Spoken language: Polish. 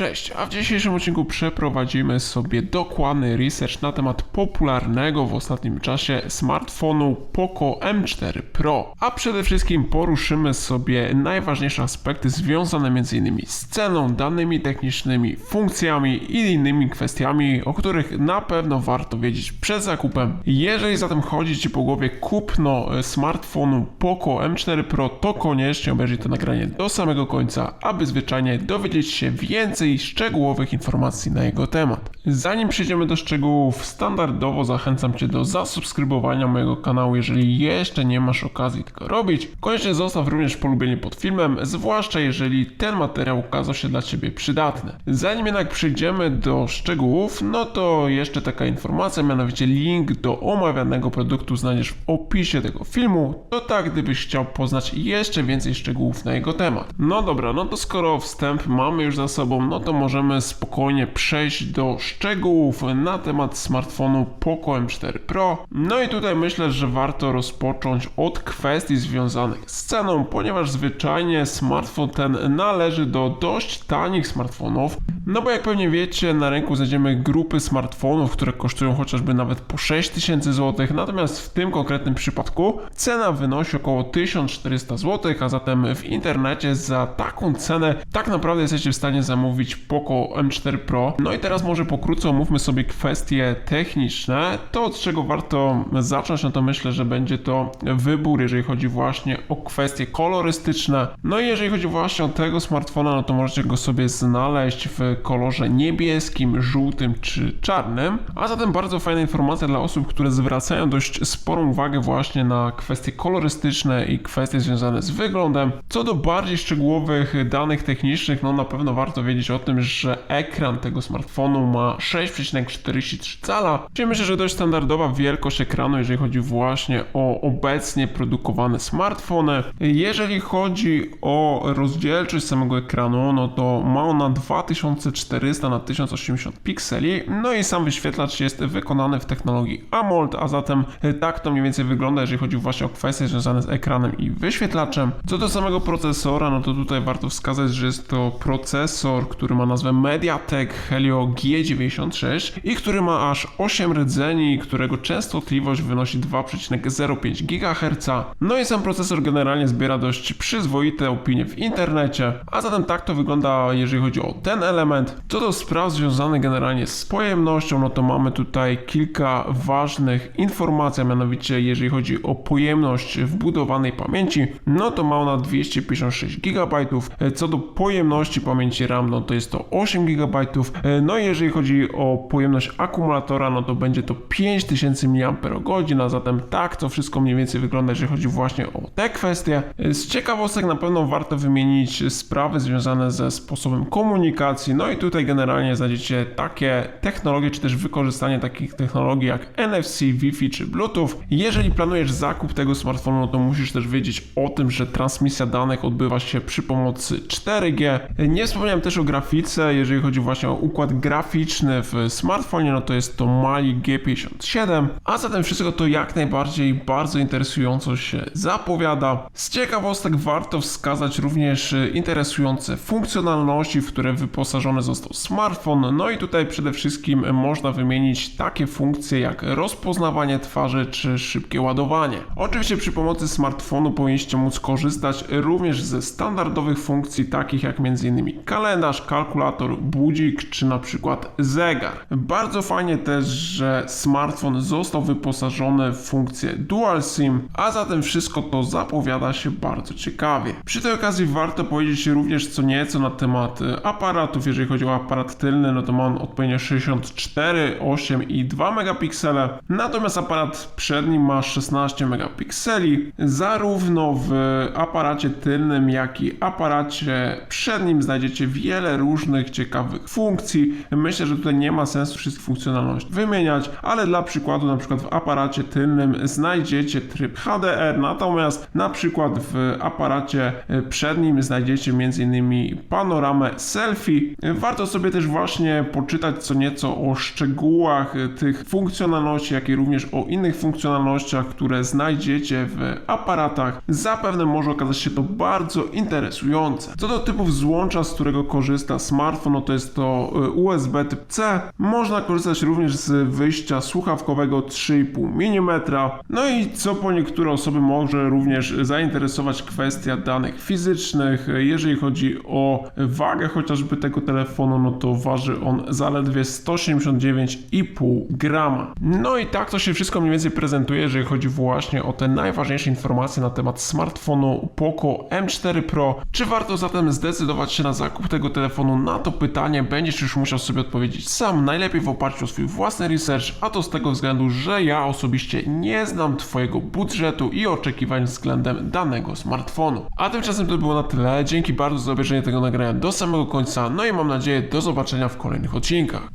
Cześć, a w dzisiejszym odcinku przeprowadzimy sobie dokładny research na temat popularnego w ostatnim czasie smartfonu Poco M4 Pro. A przede wszystkim poruszymy sobie najważniejsze aspekty związane m.in. z ceną, danymi technicznymi, funkcjami i innymi kwestiami, o których na pewno warto wiedzieć przed zakupem. Jeżeli zatem chodzi Ci po głowie kupno e, smartfonu Poco M4 Pro, to koniecznie obejrzyj to nagranie do samego końca, aby zwyczajnie dowiedzieć się więcej szczegółowych informacji na jego temat. Zanim przejdziemy do szczegółów, standardowo zachęcam Cię do zasubskrybowania mojego kanału, jeżeli jeszcze nie masz okazji tego robić. Koniecznie zostaw również polubienie pod filmem, zwłaszcza jeżeli ten materiał okazał się dla Ciebie przydatny. Zanim jednak przejdziemy do szczegółów, no to jeszcze taka informacja, mianowicie link do omawianego produktu znajdziesz w opisie tego filmu. To tak, gdybyś chciał poznać jeszcze więcej szczegółów na jego temat. No dobra, no to skoro wstęp mamy już za sobą, no to możemy spokojnie przejść do szczegółów na temat smartfonu Poco M4 Pro. No i tutaj myślę, że warto rozpocząć od kwestii związanych z ceną, ponieważ zwyczajnie smartfon ten należy do dość tanich smartfonów. No bo jak pewnie wiecie, na rynku znajdziemy grupy smartfonów, które kosztują chociażby nawet po 6000 zł, natomiast w tym konkretnym przypadku cena wynosi około 1400 zł, a zatem w internecie za taką cenę tak naprawdę jesteście w stanie zamówić Poco M4 Pro. No i teraz może pokrótce omówmy sobie kwestie techniczne. To od czego warto zacząć, no to myślę, że będzie to wybór, jeżeli chodzi właśnie o kwestie kolorystyczne. No i jeżeli chodzi właśnie o tego smartfona, no to możecie go sobie znaleźć w kolorze niebieskim, żółtym czy czarnym. A zatem bardzo fajna informacja dla osób, które zwracają dość sporą uwagę właśnie na kwestie kolorystyczne i kwestie związane z wyglądem. Co do bardziej szczegółowych danych technicznych, no na pewno warto wiedzieć o tym, że ekran tego smartfonu ma 6,43 cala, czyli myślę, że dość standardowa wielkość ekranu, jeżeli chodzi właśnie o obecnie produkowane smartfony. Jeżeli chodzi o rozdzielczość samego ekranu, no to ma ona 2400 na 1080 pikseli, no i sam wyświetlacz jest wykonany w technologii AMOLED, a zatem tak to mniej więcej wygląda, jeżeli chodzi właśnie o kwestie związane z ekranem i wyświetlaczem. Co do samego procesora, no to tutaj warto wskazać, że jest to procesor, który ma nazwę MediaTek Helio G96 i który ma aż 8 rdzeni, którego częstotliwość wynosi 2,05 GHz. No i sam procesor generalnie zbiera dość przyzwoite opinie w internecie, a zatem tak to wygląda, jeżeli chodzi o ten element. Co do spraw związanych generalnie z pojemnością, no to mamy tutaj kilka ważnych informacji, a mianowicie jeżeli chodzi o pojemność wbudowanej pamięci, no to ma ona 256 GB. Co do pojemności pamięci RAM, no to jest to 8 GB. No i jeżeli chodzi o pojemność akumulatora, no to będzie to 5000 mAh, a zatem tak to wszystko mniej więcej wygląda, jeżeli chodzi właśnie o te kwestie. Z ciekawostek na pewno warto wymienić sprawy związane ze sposobem komunikacji, no i tutaj generalnie znajdziecie takie technologie, czy też wykorzystanie takich technologii jak NFC, Wi-Fi czy Bluetooth. Jeżeli planujesz zakup tego smartfonu, no to musisz też wiedzieć o tym, że transmisja danych odbywa się przy pomocy 4G. Nie wspomniałem też o grafice, jeżeli chodzi właśnie o układ graficzny w smartfonie, no to jest to Mali G57, a zatem wszystko to jak najbardziej bardzo interesująco się zapowiada. Z ciekawostek warto wskazać również interesujące funkcjonalności, w które wyposażony został smartfon, no i tutaj przede wszystkim można wymienić takie funkcje jak rozpoznawanie twarzy czy szybkie ładowanie. Oczywiście przy pomocy smartfonu powinniście móc korzystać również ze standardowych funkcji takich jak m.in. kalendarz, kalkulator, budzik czy na przykład zegar. Bardzo fajnie też, że smartfon został wyposażony w funkcję Dual SIM, a zatem wszystko to zapowiada się bardzo ciekawie. Przy tej okazji warto powiedzieć również co nieco na temat e, aparatów. Jeżeli chodzi o aparat tylny, no to ma on odpowiednio 64, 8 i 2 megapiksele, natomiast aparat przedni ma 16 megapikseli. Zarówno w aparacie tylnym, jak i aparacie przednim znajdziecie wiele różnych ciekawych funkcji. Myślę, że tutaj nie ma sensu wszystkich funkcjonalności wymieniać, ale dla przykładu na przykład w aparacie tylnym znajdziecie tryb HDR, natomiast na przykład w aparacie przednim znajdziecie m.in. panoramę selfie. Warto sobie też właśnie poczytać co nieco o szczegółach e, tych funkcjonalności, jak i również o innych funkcjonalnościach, które znajdziecie w aparatach. Zapewne może okazać się to bardzo interesujące. Co do typów złącza, z którego korzysta smartfon, no to jest to e, USB typ C. Można korzystać również z wyjścia słuchawkowego 3,5 mm. No i co po niektóre osoby może również zainteresować kwestia danych fizycznych. Jeżeli chodzi o wagę chociażby tego telefonu, no to waży on zaledwie 179,5 grama. No i tak to się wszystko mniej więcej prezentuje, jeżeli chodzi właśnie o te najważniejsze informacje na temat smartfonu Poco M4 Pro. Czy warto zatem zdecydować się na zakup tego telefonu? Na to pytanie będziesz już musiał sobie odpowiedzieć sam, najlepiej w oparciu o swój własny research, a to z tego względu, że ja osobiście nie znam Twojego budżetu i oczekiwań względem danego smartfonu. A tymczasem to było na tyle. Dzięki bardzo za obejrzenie tego nagrania do samego końca. No i mam nadzieję do zobaczenia w kolejnych odcinkach.